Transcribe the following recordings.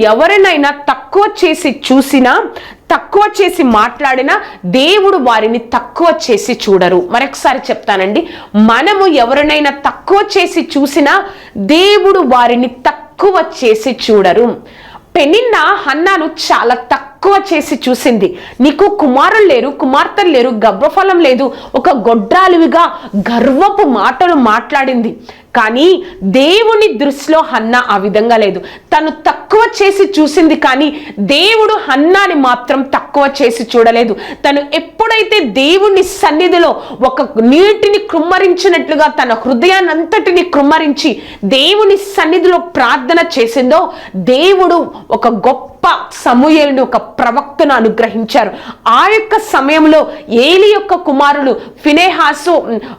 ఎవరినైనా తక్కువ చేసి చూసినా తక్కువ చేసి మాట్లాడినా దేవుడు వారిని తక్కువ చేసి చూడరు. మరొకసారి చెప్తానండి. మనము ఎవరినైనా తక్కువ చేసి చూసినా దేవుడు వారిని తక్కువ చేసి చూడరు. పెనిన్న హన్నాను చాలా తక్కువ చేసి చూసింది. నీకు కుమారులు లేరు కుమార్తెలు లేరు గర్భఫలం లేదు ఒక గొడ్రాలువిగా గర్వపు మాటలు మాట్లాడింది. కానీ దేవుని దృష్టిలో హన్న ఆ విధంగా లేదు. తను తక్కువ చేసి చూసింది కానీ దేవుడు హన్నాని మాత్రం తక్కువ చేసి చూడలేదు. తను ఎప్పుడైతే దేవుని సన్నిధిలో ఒక నీటిని కృమ్మరించినట్లుగా తన హృదయాన్ని అంతటిని కృమ్మరించి దేవుని సన్నిధిలో ప్రార్థన చేసిందో దేవుడు ఒక గొప్ప సమూయేలుని ఒక ప్రవక్తను అనుగ్రహించారు. ఆ యొక్క సమయంలో ఏలి యొక్క కుమారులు ఫినేహాసు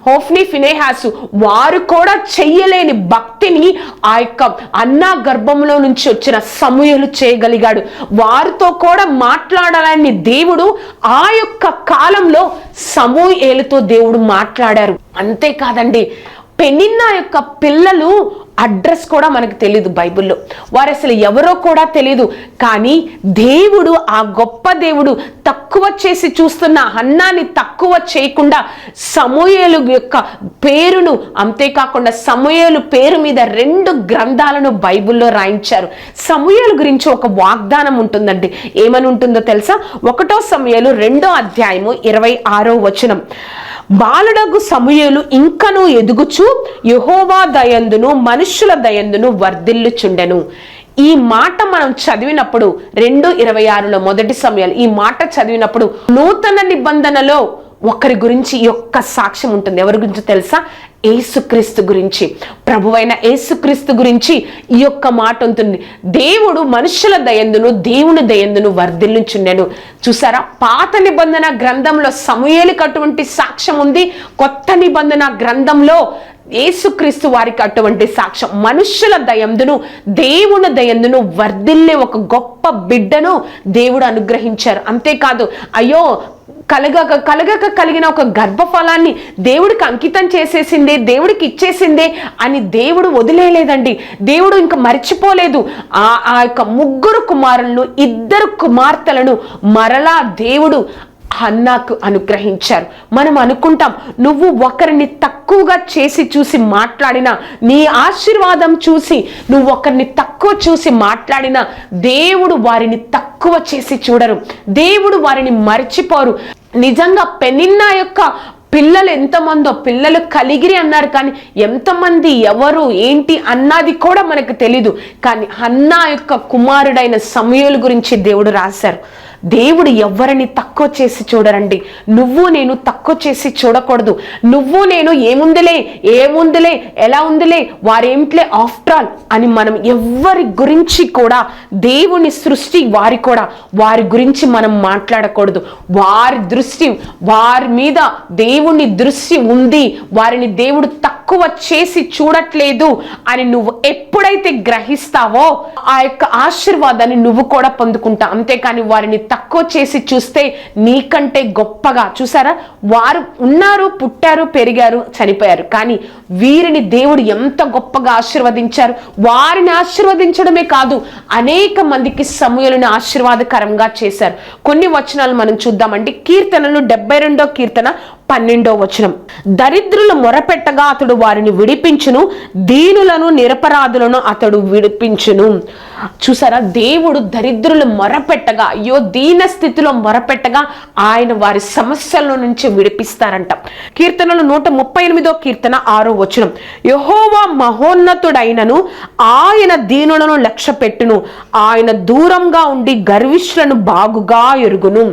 హోఫ్ని ఫినేహాసు వారు కూడా చెయ్యలేని భక్తిని ఆ యొక్క అన్నా గర్భంలో నుంచి వచ్చిన సమూహలు చేయగలిగాడు. వారితో కూడా మాట్లాడాలని దేవుడు ఆ యొక్క కాలంలో సమూహేలతో దేవుడు మాట్లాడారు. అంతేకాదండి పెనిన్న యొక్క పిల్లలు అడ్రస్ కూడా మనకు తెలియదు బైబిల్లో. వారు అసలు ఎవరో కూడా తెలియదు కానీ దేవుడు ఆ గొప్ప దేవుడు తక్కువ చేసి చూస్తున్న అన్నాన్ని తక్కువ చేయకుండా సమూహలు యొక్క పేరును అంతేకాకుండా సమూహలు పేరు మీద రెండు గ్రంథాలను బైబిల్లో రాయించారు. సమూయేలు గురించి ఒక వాగ్దానం ఉంటుందండి. ఏమని ఉంటుందో తెలుసా? ఒకటో సమయాలు రెండో అధ్యాయము ఇరవై ఆరో వచనం. బాలుడగు సమూయేలు ఇంకనూ ఎదుగుచు యహోవా దయందును మనుష్యుల దయందును వర్ధిల్లుచుండెను. ఈ మాట మనం చదివినప్పుడు రెండు ఇరవై ఆరులో మొదటి సమయాలు ఈ మాట చదివినప్పుడు నూతన నిబంధనలో ఒకరి గురించి ఈ యొక్క సాక్ష్యం ఉంటుంది. ఎవరి గురించి తెలుసా? ఏసుక్రీస్తు గురించి. ప్రభువైన ఏసుక్రీస్తు గురించి ఈ యొక్క మాట ఉంటుంది. దేవుడు మనుషుల దయందును దేవుని దయందును వర్ధిల్లుచున్నాడు. చూసారా? పాత నిబంధన గ్రంథంలో సమూయేలికి అటువంటి సాక్ష్యం ఉంది. కొత్త నిబంధన గ్రంథంలో ఏసుక్రీస్తు వారికి అటువంటి సాక్ష్యం. మనుషుల దయందును దేవుని దయందును వర్ధిల్లే ఒక గొప్ప బిడ్డను దేవుడు అనుగ్రహించారు. అంతేకాదు అయ్యో కలగక కలగక కలిగిన ఒక గర్భఫలాన్ని దేవుడికి అంకితం చేసేసిందే దేవుడికి ఇచ్చేసిందే అని దేవుడు వదిలేయలేదండి. దేవుడు ఇంకా మర్చిపోలేదు. ఆ ఆ యొక్క ముగ్గురు కుమారులను ఇద్దరు కుమార్తెలను మరలా దేవుడు హన్నాకు అనుగ్రహించారు. మనం అనుకుంటాం నువ్వు ఒకరిని తక్కువగా చేసి చూసి మాట్లాడినా నీ ఆశీర్వాదం చూసి నువ్వు ఒకరిని తక్కువ చూసి మాట్లాడినా దేవుడు వారిని తక్కువ చేసి చూడరు. దేవుడు వారిని మర్చిపోరు. నిజంగా పెనిన్నా యొక్క పిల్లలు ఎంతమందో పిల్లలు కలిగిరి అన్నారు కానీ ఎంతమంది ఎవరు ఏంటి అన్నది కూడా మనకు తెలీదు. కానీ అన్నా యొక్క కుమారుడైన సమయాల గురించి దేవుడు రాశారు. దేవుడు ఎవరిని తక్కువ చేసి చూడరండి. నువ్వు నేను తక్కువ చేసి చూడకూడదు. నువ్వు నేను ఏముందిలే ఏముందిలే ఎలా ఉందిలే వారేమిట్లే ఆఫ్టర్ ఆల్ అని మనం ఎవరి గురించి కూడా దేవుని సృష్టి వారి కూడా వారి గురించి మనం మాట్లాడకూడదు. వారి దృష్టి వారి మీద దేవుని దృష్టి ఉంది. వారిని దేవుడు తక్కువ చేసి చూడట్లేదు అని నువ్వు ఎప్పుడైతే గ్రహిస్తావో ఆ యొక్క ఆశీర్వాదాన్ని నువ్వు కూడా పొందుకుంటా. అంతేకాని వారిని తక్కువ చేసి చూస్తే నీకంటే గొప్పగా. చూసారా? వారు ఉన్నారు పుట్టారు పెరిగారు చనిపోయారు. కానీ వీరిని దేవుడు ఎంత గొప్పగా ఆశీర్వదించారు? వారిని ఆశీర్వదించడమే కాదు అనేక మందికి సమూహలను ఆశీర్వాదకరంగా చేశారు. కొన్ని వచనాలు మనం చూద్దామండి. కీర్తనలు డెబ్బై రెండో కీర్తన పన్నెండో వచనం. దరిద్రులు మొరపెట్టగా అతడు వారిని విడిపించును దీనులను నిరపరాధులను అతడు విడిపించును. చూసారా? దేవుడు దరిద్రులు మొరపెట్టగా అయ్యో దీన స్థితిలో మొరపెట్టగా ఆయన వారి సమస్యల నుంచి విడిపిస్తారంట. కీర్తనలు నూట ముప్పై ఎనిమిదో కీర్తన ఆరో వచనం. యహోవా మహోన్నతుడైనను ఆయన దీనులను లక్ష్య పెట్టును ఆయన దూరంగా ఉండి గర్విష్లను బాగుగా ఎరుగును.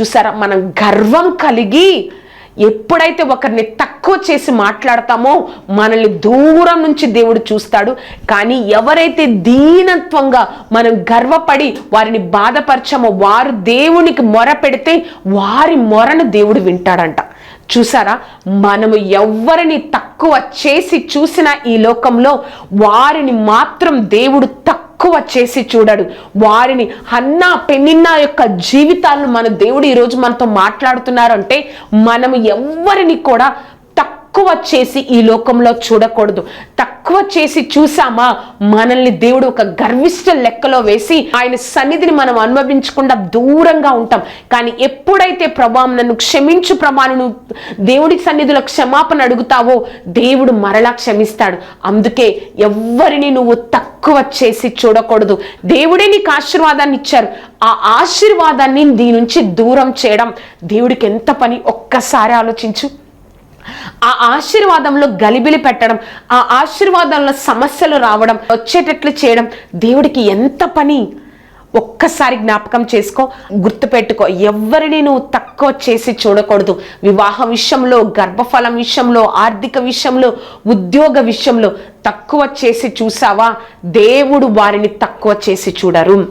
చూసారా? మనం గర్వం కలిగి ఎప్పుడైతే ఒకరిని తక్కువ చేసి మాట్లాడతామో మనల్ని దూరం నుంచి దేవుడు చూస్తాడు. కానీ ఎవరైతే దీనత్వంగా మనం గర్వపడి వారిని బాధపరచామో వారు దేవునికి మొర పెడితే వారి మొరను దేవుడు వింటాడంట. చూసారా? మనము ఎవరిని తక్కువ చేసి చూసిన ఈ లోకంలో వారిని మాత్రం దేవుడు తక్కువ తక్కువ చేసి చూడడు. వారిని అన్నా పెన్నిన్నా యొక్క జీవితాలను మన దేవుడు ఈరోజు మనతో మాట్లాడుతున్నారంటే మనం ఎవరిని కూడా తక్కువ చేసి ఈ లోకంలో చూడకూడదు. తక్కువ చేసి చూసామా మనల్ని దేవుడు ఒక గర్విష్ట లెక్కలో వేసి ఆయన సన్నిధిని మనం అనుభవించకుండా దూరంగా ఉంటాం. కానీ ఎప్పుడైతే ప్రభావం నన్ను క్షమించు ప్రభాను నువ్వు దేవుడి సన్నిధిలో క్షమాపణ అడుగుతావో దేవుడు మరలా క్షమిస్తాడు. అందుకే ఎవ్వరిని నువ్వు తక్కువ చేసి చూడకూడదు. దేవుడే నీకు ఆశీర్వాదాన్ని ఇచ్చారు. ఆ ఆశీర్వాదాన్ని దీని నుంచి దూరం చేయడం. దేవుడికి ఎంత పని? ఒక్కసారి ఆలోచించు. ఆ ఆశీర్వాదంలో గలిబిలి పెట్టడం ఆ ఆశీర్వాదంలో సమస్యలు రావడం వచ్చేటట్లు చేయడం దేవుడికి ఎంత పని? ఒక్కసారి జ్ఞాపకం చేసుకో గుర్తుపెట్టుకో. ఎవరిని నువ్వు తక్కువ చేసి చూడకూడదు. వివాహ విషయంలో గర్భఫలం విషయంలో ఆర్థిక విషయంలో ఉద్యోగ విషయంలో తక్కువ చేసి చూసావా? దేవుడు వారిని తక్కువ చేసి చూడరు.